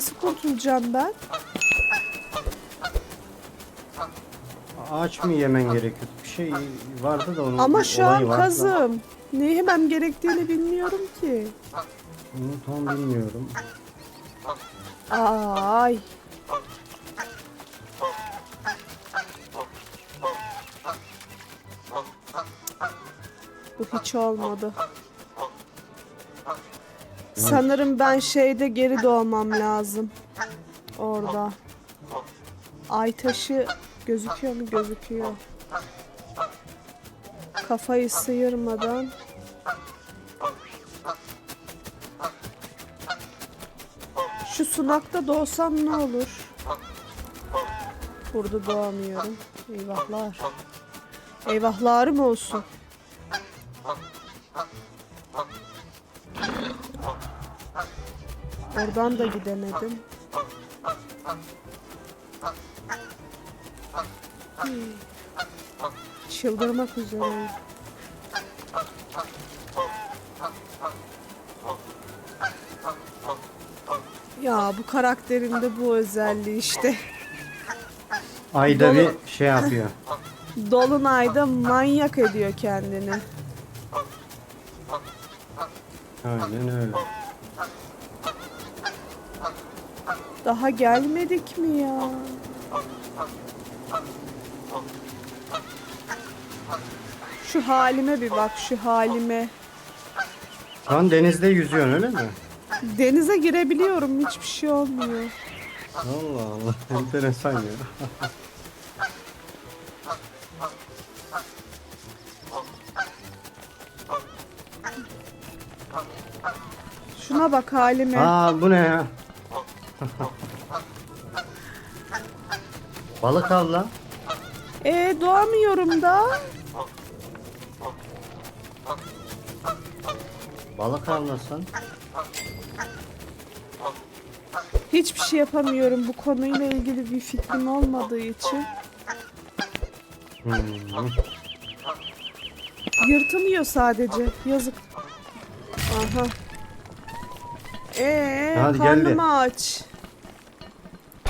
Nasıl kurtulacağım ben? Ağaç mı yemen gerekiyor? Bir şey vardı da onun Ama şu olayı an vardı kazım. Ne yemem gerektiğini bilmiyorum ki. Onu tam bilmiyorum. Ay. Bu hiç olmadı. Sanırım ben şeyde geri doğmam lazım. Orada. Ay taşı gözüküyor mu? Gözüküyor. Kafayı sıyırmadan. Şu sunakta doğsam ne olur? Burada doğamıyorum. Eyvahlar. Eyvahlarım olsun. Oradan da gidemedim. Hmm. Çıldırmak üzereyim. Ya bu karakterin de bu özelliği işte. Ayda bir şey yapıyor. Dolunayda manyak ediyor kendini. Aynen öyle. Daha gelmedik mi ya? Şu halime bir bak şu halime. Şu an denizde yüzüyorsun öyle mi? Denize girebiliyorum hiçbir şey olmuyor. Allah Allah. Enteresan ya. Şuna bak halime. Aa bu ne ya? Balık al lan. E doğamıyorum da. Balık avlasın. Hiçbir şey yapamıyorum bu konuyla ilgili bir fikrim olmadığı için. Hmm. Yırtınıyor sadece. Yazık. Aha. Ee, Hadi karnım geldi. aç.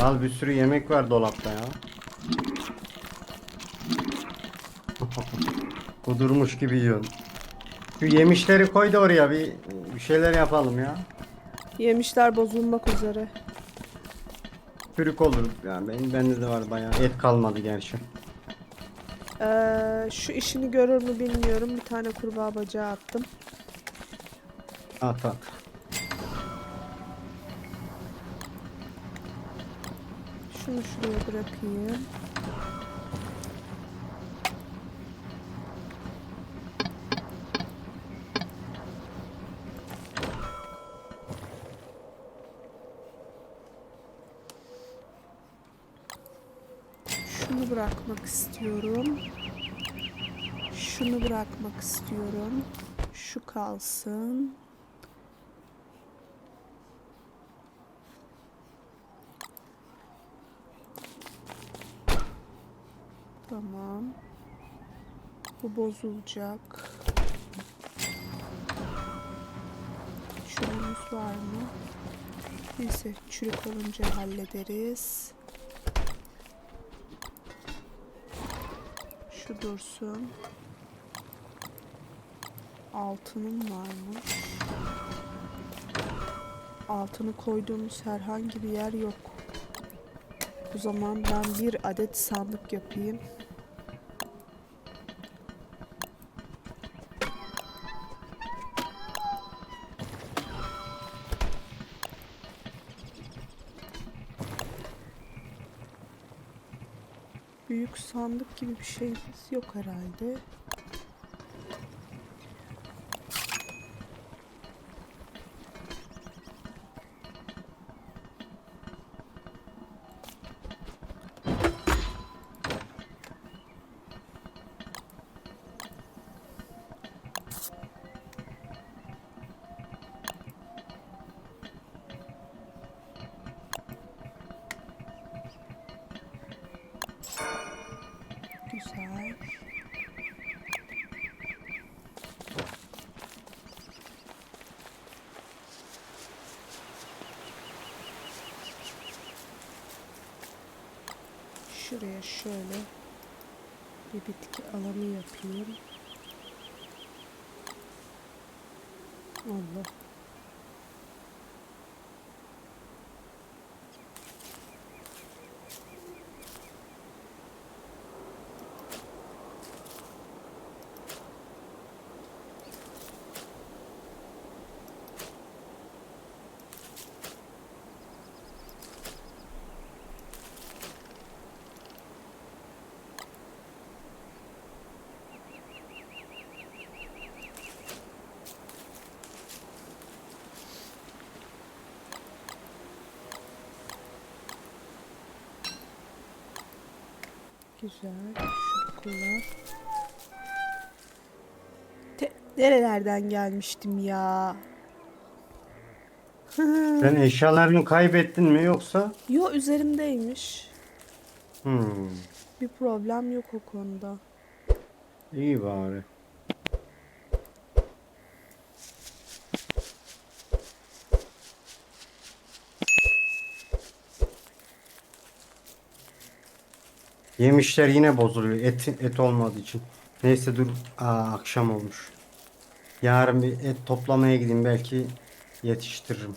Al bir sürü yemek var dolapta ya. Kudurmuş gibi yiyorsun. Şu yemişleri koy da oraya bir, bir şeyler yapalım ya. Yemişler bozulmak üzere. Çürük olur. Yani benim bende de var bayağı. Et kalmadı gerçi. Ee, şu işini görür mü bilmiyorum. Bir tane kurbağa bacağı attım. At at. Şunu şuraya bırakayım. Şunu bırakmak istiyorum. Şunu bırakmak istiyorum. Şu kalsın. Tamam. Bu bozulacak. Şurumuz var mı? Neyse çürük olunca hallederiz. Şu dursun. Altının var mı? Altını koyduğumuz herhangi bir yer yok. O zaman ben bir adet sandık yapayım. Büyük sandık gibi bir şeyimiz yok herhalde. Şuraya şöyle bir bitki alanı yapayım. Allah. Güzel. Şu kullan. Nerelerden gelmiştim ya? Sen eşyalarını kaybettin mi yoksa? Yo üzerimdeymiş. Hmm. Bir problem yok o konuda. İyi bari. Yemişler yine bozuluyor et, et olmadığı için. Neyse dur. Aa, akşam olmuş. Yarın bir et toplamaya gideyim belki yetiştiririm.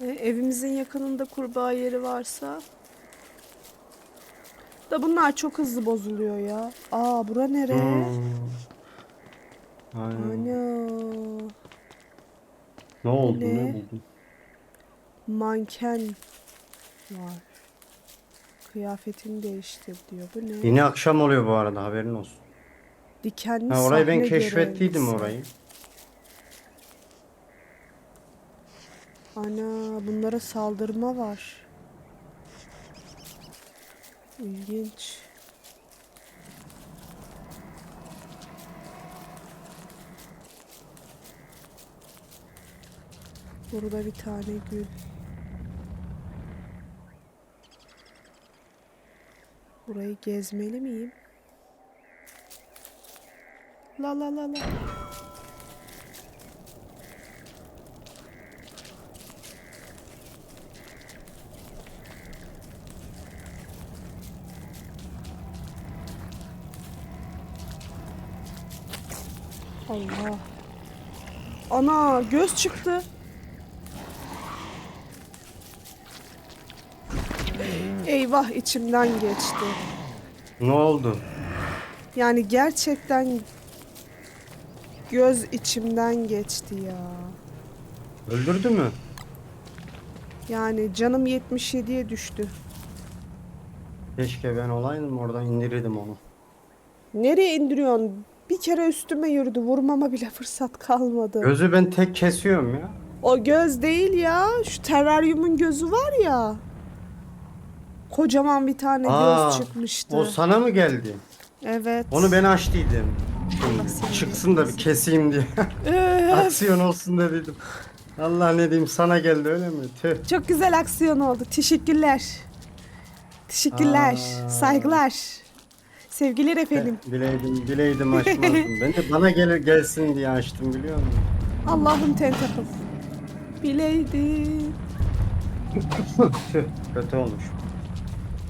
E, evimizin yakınında kurbağa yeri varsa. Da bunlar çok hızlı bozuluyor ya. Aa bura nere? Hmm. Aynen. Ana. Ne oldu Ne? ne buldun? Manken var. Kıyafetini değiştir diyor. Bu ne? Yine akşam oluyor bu arada haberin olsun. Dikenli Ha, orayı ben sahne keşfettiydim görevlisi. orayı. Ana bunlara saldırma var. İlginç. Burada bir tane gül. Burayı gezmeli miyim? La la la la. Allah. Ana göz çıktı. Eyvah içimden geçti. Ne oldu? Yani gerçekten göz içimden geçti ya. Öldürdü mü? Yani canım 77'ye düştü. Keşke ben olaydım oradan indirirdim onu. Nereye indiriyorsun? Bir kere üstüme yürüdü. Vurmama bile fırsat kalmadı. Gözü ben tek kesiyorum ya. O göz değil ya. Şu teraryumun gözü var ya. Kocaman bir tane Aa, göz çıkmıştı. O sana mı geldi? Evet. Onu ben açtıydım. Şimdi seni çıksın da bir keseyim diye. Aksiyon olsun da dedim. Allah ne diyeyim sana geldi öyle mi? Tüh. çok güzel aksiyon oldu. Teşekkürler. Teşekkürler. Aa. Saygılar. Sevgiler efendim. Bileydim, bileydim açmazdım. ben de bana gelir gelsin diye açtım biliyor musun? Allah'ım tentacle. Bileydim. Tüh, kötü olmuş.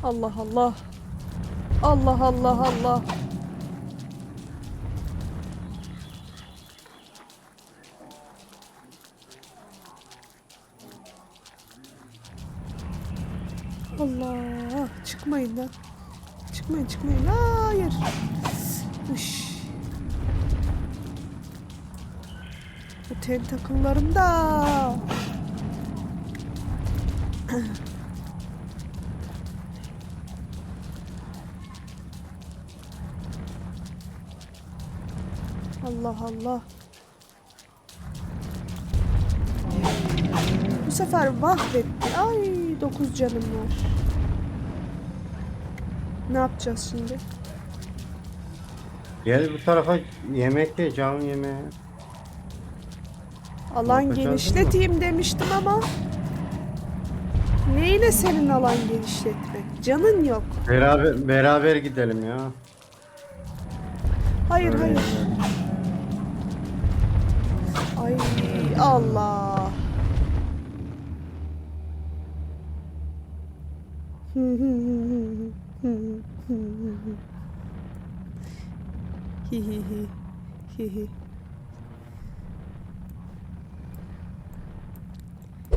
Allah Allah. Allah Allah Allah. Allah. Çıkmayın lan. Çıkmayın çıkmayın. Hayır. Üş. Bu tentakıllarım da. Allah Allah. Bu sefer mahvetti. Ay dokuz canım var. Ne yapacağız şimdi? Gel bu tarafa yemek ye, canım yemeğe. Alan Yapacağız genişleteyim demiştim ama Neyine senin alan genişletmek? Canın yok. Beraber beraber gidelim ya. Hayır hayır. Ay Allah. Hı hı hı hı hı hı. Hi hi hi. Hi hi.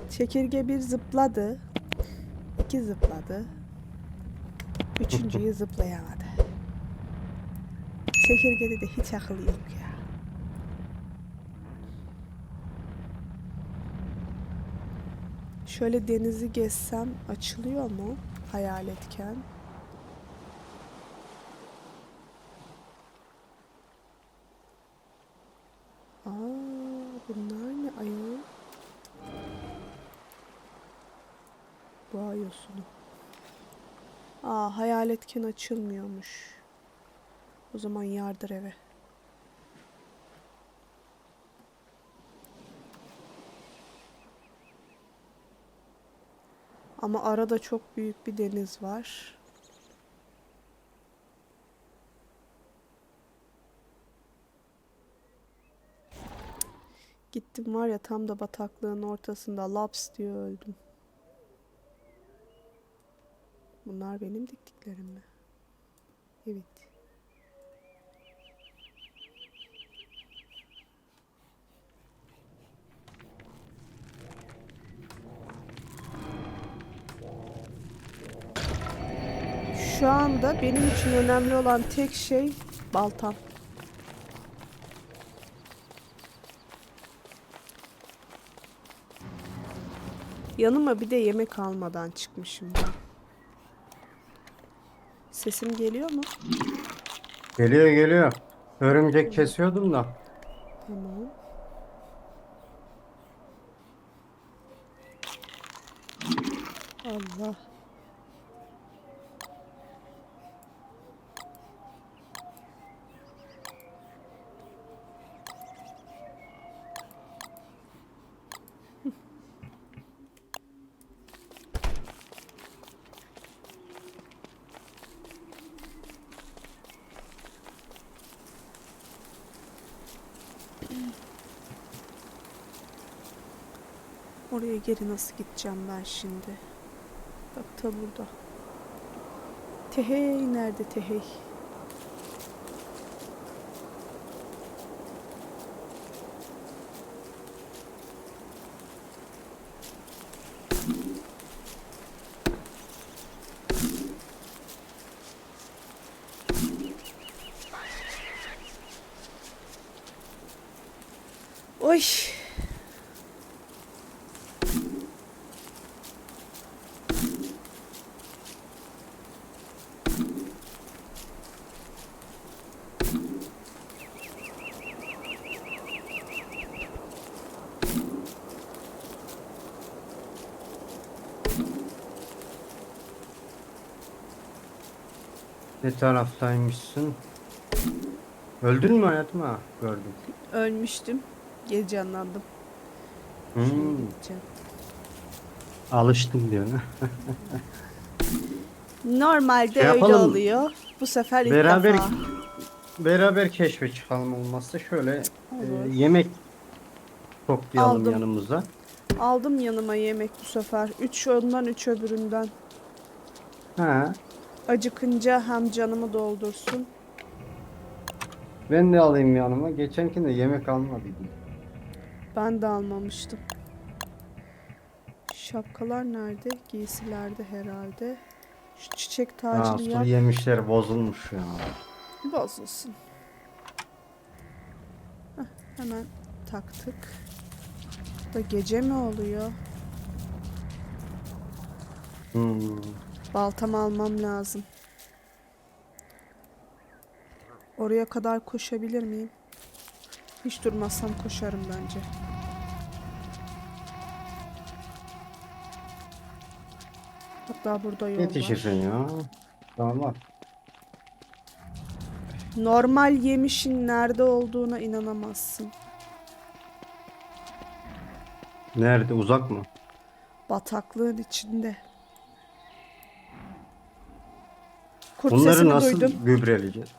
Çekirge bir zıpladı. iki zıpladı. Üçüncüyü zıplayamadı. Çekirgede de hiç akıl yok ya. Şöyle denizi gezsem açılıyor mu hayaletken? Aa, bunlar ne ayol? Boğa yosunu. Aa, hayaletken açılmıyormuş. O zaman yardır eve. Ama arada çok büyük bir deniz var. Gittim var ya tam da bataklığın ortasında laps diye öldüm. Bunlar benim diktiklerim mi? Evet. Şu anda benim için önemli olan tek şey baltam. Yanıma bir de yemek almadan çıkmışım ben. Sesim geliyor mu? Geliyor geliyor. Örümcek kesiyordum da. Tamam. Allah. Oraya geri nasıl gideceğim ben şimdi? Bak ta burada. Tehey nerede Tehey? Oy. Ne taraftaymışsın? Öldün mü hayatım ha? Gördüm. Ölmüştüm. Geri canlandım. Hmm, Şimdi gideceğim. alıştım diyor. Normalde Şey öyle yapalım. oluyor. Bu sefer ilk Beraber defa. beraber keşfe çıkalım olmazsa şöyle e, yemek toplayalım Aldım. yanımıza. Aldım yanıma yemek bu sefer. Üç ondan üç öbüründen. Ha, Acıkınca hem canımı doldursun. ben de alayım yanıma. Geçenkinde yemek almadıydım. Ben de almamıştım. Şapkalar nerede? Giysilerde herhalde. Şu çiçek tacını yap. yemişler bozulmuş ya. Bozulsun. Heh, hemen taktık. Da gece mi oluyor? Hmm. Baltamı almam lazım. Oraya kadar koşabilir miyim? Hiç durmazsam koşarım bence. Hatta burada yol var. Yetişirsin ya. Tamam. Normal yemişin nerede olduğuna inanamazsın. Nerede? Uzak mı? Bataklığın içinde. Kurt Bunları sesini nasıl duydum. gübreleyeceğiz?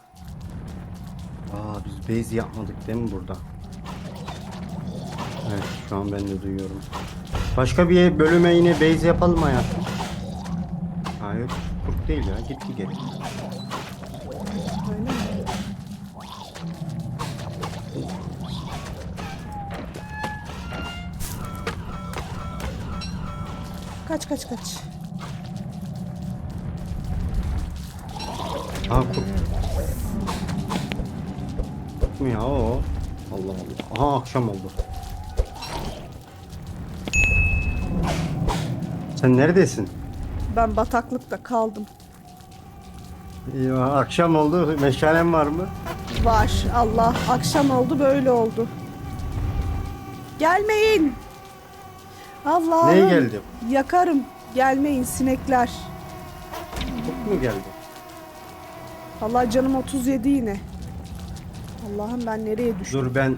biz base yapmadık değil mi burada? Evet şu an ben de duyuyorum. Başka bir bölüme yine base yapalım hayatım. Hayır kurt değil ya gitti geri. Kaç kaç kaç. Aa kurt mu ya o? Allah Allah. Aha akşam oldu. Sen neredesin? Ben bataklıkta kaldım. Eyvah, akşam oldu. Meşalen var mı? Var. Allah akşam oldu böyle oldu. Gelmeyin. Allah'ım. Neye geldi? Yakarım. Gelmeyin sinekler. Kurt mu geldi? Allah canım 37 yine. Allah'ım ben nereye düştüm? Dur ben